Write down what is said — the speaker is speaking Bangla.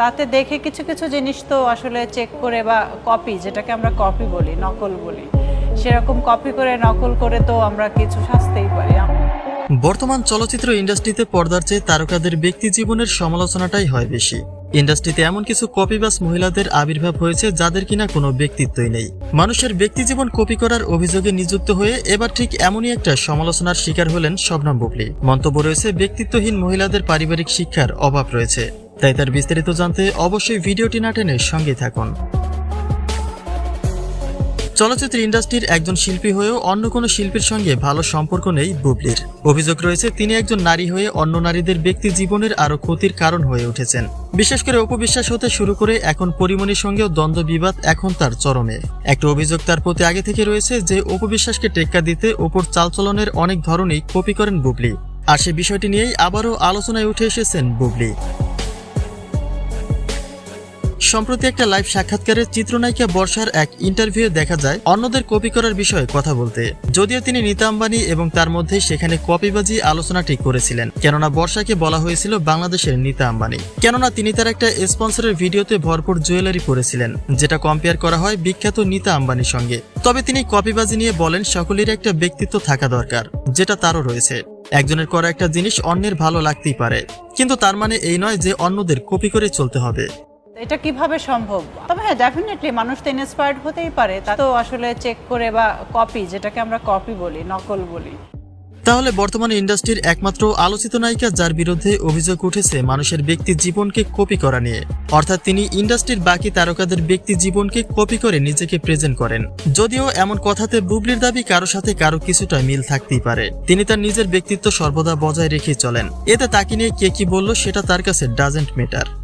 তাতে দেখে কিছু কিছু জিনিস তো আসলে চেক করে বা কপি যেটাকে আমরা কপি বলি, নকল বলি। সেরকম কপি করে, নকল করে তো আমরা কিছু শাস্তেই পারি। বর্তমান চলচ্চিত্র ইন্ডাস্ট্রিতে পর্দার চেয়ে তারকাদের ব্যক্তি জীবনের সমালোচনাটাই হয় বেশি। ইন্ডাস্ট্রিতে এমন কিছু কপিবাস মহিলাদের আবির্ভাব হয়েছে যাদের কিনা কোনো ব্যক্তিত্বই নেই। মানুষের ব্যক্তিজীবন কপি করার অভিযোগে নিযুক্ত হয়ে এবার ঠিক এমনই একটা সমালোচনার শিকার হলেন শবনম বুবলি। মন্তব্য রয়েছে, ব্যক্তিত্বহীন মহিলাদের পারিবারিক শিক্ষার অভাব রয়েছে। তাই তার বিস্তারিত জানতে অবশ্যই ভিডিওটি না টেনে সঙ্গে থাকুন। চলচ্চিত্র ইন্ডাস্ট্রির একজন শিল্পী হয়েও অন্য কোনো শিল্পীর সঙ্গে ভালো সম্পর্ক নেই বুবলির। অভিযোগ রয়েছে, তিনি একজন নারী হয়ে অন্য নারীদের ব্যক্তি জীবনের আরও ক্ষতির কারণ হয়ে উঠেছেন। বিশেষ করে অপবিশ্বাস হতে শুরু করে এখন পরিমণির সঙ্গেও দ্বন্দ্ব বিবাদ এখন তার চরমে। একটা অভিযোগ তার প্রতি আগে থেকে রয়েছে যে, অপবিশ্বাসকে টেক্কা দিতে ওপর চালচলনের অনেক ধরনেই কপি করেন বুবলি। আর সে বিষয়টি নিয়েই আবারও আলোচনায় উঠে এসেছেন বুবলি। সম্প্রতি একটা লাইভ সাক্ষাৎকারে চিত্রনায়িকা বর্ষার এক ইন্টারভিউ দেখা যায়, অন্যদের কপি করার বিষয়ে কথা বলতে। যদিও তিনি নীতা আম্বানি এবং তার মধ্যে সেখানে কপিবাজি আলোচনাটি করেছিলেন। কেননা বর্ষাকে বলা হয়েছিল বাংলাদেশের নীতা আম্বানি। কেননা তিনি তার একটা স্পন্সরের ভিডিওতে ভরপুর জুয়েলারি পরেছিলেন, যেটা কম্পেয়ার করা হয় বিখ্যাত নীতা আম্বানির সঙ্গে। তবে তিনি কপিবাজি নিয়ে বলেন সকলের একটা ব্যক্তিত্ব থাকা দরকার, যেটা তারও রয়েছে। একজনের করা একটা জিনিস অন্যের ভালো লাগতেই পারে। কিন্তু তার মানে এই নয় যে অন্যদের কপি করে চলতে হবে। এটা কীভাবে সম্ভব? তবে হ্যাঁ ডেফিনেটলি মানুষ তো ইন্সপায়ার্ড হতেই পারে। তা তো আসলে চেক করে বা কপি যেটাকে আমরা কপি বলি, নকল বলি। তাহলে বর্তমানে ইন্ডাস্ট্রির একমাত্র আলোচিত নায়িকা যার বিরুদ্ধে অভিযোগ উঠেছে মানুষের ব্যক্তি জীবনকে কপি করা নিয়ে। অর্থাৎ তিনি ইন্ডাস্ট্রির বাকি তারকাদের ব্যক্তি জীবনকে কপি করে নিজেকে প্রেজেন্ট করেন। যদিও এমন কথাতে বুবলির দাবি কারও সাথে কারও কিছুটা মিল থাকতেই পারে। তিনি তার নিজের ব্যক্তিত্ব সর্বদা বজায় রেখে চলেন। এতে তাকে নিয়ে কে কি বলল সেটা তার কাছে ডাজেন্ট ম্যাটার